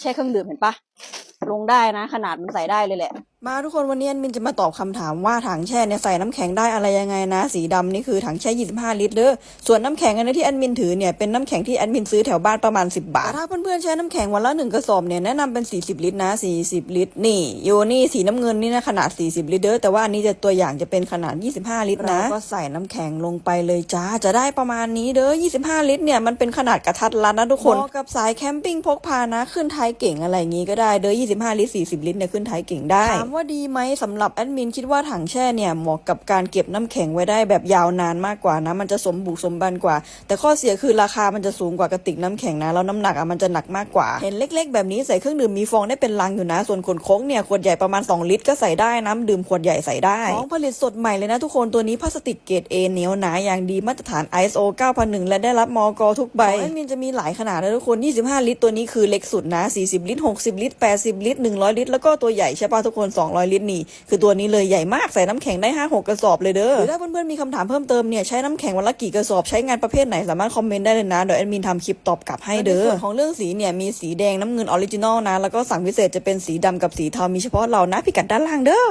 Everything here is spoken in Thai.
แช่เครื่องดื่มเห็นปะลงได้นะ ขนาดมันใส่ได้เลยแหละ มาทุกคนวันนี้แอดมินจะมาตอบคำถามว่าถังแช่เนี่ยใส่น้ำแข็งได้อะไรยังไงนะ สีดำนี่คือถังแช่ 25 ลิตรเด้อส่วนน้ำแข็งอันนี้ที่แอดมินถือเนี่ยเป็นน้ำแข็งที่แอดมินซื้อแถวบ้านประมาณ 10 บาทแต่ถ้าเพื่อนๆใช้น้ำแข็งวันละหนึ่งกระสอบเนี่ยแนะนำเป็น 40 ลิตรนะ 40 ลิตรนี่โยนี่สีน้ำเงินนี่นะขนาด 40 ลิตรเด้อแต่ว่าอันนี้จะตัวอย่างจะเป็นขนาด 25 ลิตรนะก็ใส่น้ำแข็งลงไปเลยจ้าจะได้ประมาณนี้เด้อ 25 ลิตรเนี่ยมันเป็นขนาดกระทัดรัดนะทุกคนเหมาะกับสายแคมปิ้งพกพานะ ขึ้นท้ายเก่งอะไรอย่างงี้ก็ได้เด้อ 25 ลิตร 40 ลิตรเนี่ยขึ้นท้ายเก่งได้ถามว่าดีไหมสำหรับแอดมินคิดว่าถังแช่เนี่ยเหมาะกับการเก็บน้ำแข็งไว้ได้แบบยาวนานมากกว่านะ มันจะสมบุกสมบันกว่า แต่ข้อเสียคือราคามันจะสูงกว่ากระติกน้ำแข็งนะแล้วน้ำหนักอะมันจะหนักมากกว่า เห็นเล็ก ๆ แบบนี้ใส่เครื่องดื่มมีฟองได้เป็นลังอยู่นะ ส่วนขวดโค้งเนี่ยขวดใหญ่ประมาณ 2 ลิตรก็ใส่ได้น้ำดื่มขวดใหญ่ใส่ได้ของผลิตสดใหม่เลยนะทุกคนตัวนี้พลาสติกเกรด A เหนียวหนาอย่างดีมาตรฐาน ISO 9001 และได้รับมอกทุกใบแอดมินจะมีหลายขนาดนะทุกคน 25 ลิตรตัวนี้คือเล็กสุดนะ 40 ลิตร 60 ลิตร 80 ลิตร 100 ลิตร แล้วก็ตัวใหญ่ใช่ป่ะทุกคน200 ลิตรนี่ คือตัวนี้เลยใหญ่มากใส่น้ำแข็งได้5 6กระสอบเลยเด้อหรือถ้าเพื่อนๆมีคำถามเพิ่มเติมเนี่ยใช้น้ำแข็งวันละกี่กระสอบใช้งานประเภทไหนสามารถคอมเมนต์ได้เลยนะเดี๋ยวแอดมินทำคลิปตอบกลับให้เด้อส่วนของเรื่องสีเนี่ยมีสีแดงน้ำเงินออริจินอลนะแล้วก็สั่งพิเศษจะเป็นสีดำกับสีเทามีเฉพาะเรานะพิกัดด้านล่างเด้อ